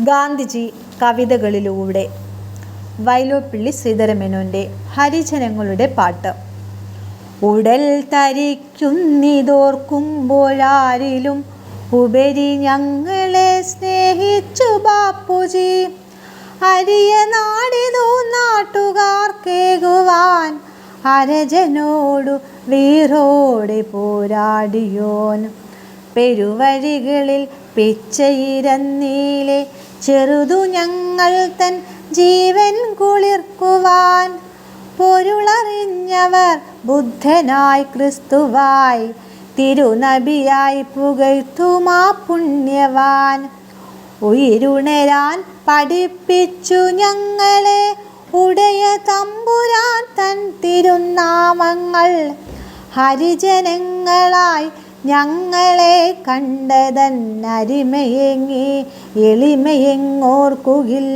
ഗാന്ധിജി കവിതകളിലൂടെ. വൈലോപ്പിള്ളി ശ്രീധരമേനോന്റെ ഹരിജനങ്ങളുടെ പാട്ട്. ഉടൽ തരിക്കുന്നിതോർക്കുമ്പോഴാരിലും ഉപരി ഞങ്ങളെ സ്നേഹിച്ചു ബാപ്പുജി. അരിയ നാടിനു നാട്ടുകാർക്കേകുവാൻ അരജനോടു വീറോടെ പോരാടിയോൻ. പെരുവഴികളിൽ പിച്ചയിരന്നീലെ ചെറുതു ഞങ്ങൾ തൻ ജീവൻ കുളിർക്കുവാൻ. പൊരുളറിഞ്ഞവർ ബുദ്ധനായി ക്രിസ്തുവായി. തിരുനബിയായി പുകഴ്ത്തുമാ പുണ്യവാൻ. ഉയിരുണരാൻ പഠിപ്പിച്ചു ഞങ്ങളെ. ഉടയ തമ്പുരാൻ തൻ തിരുനാമങ്ങൾ. ഹരിജനങ്ങളായി ഞങ്ങളെ കണ്ടതൻ അരിമയെങ്ങി എളിമയെങ്ങോർക്കുകിൽ?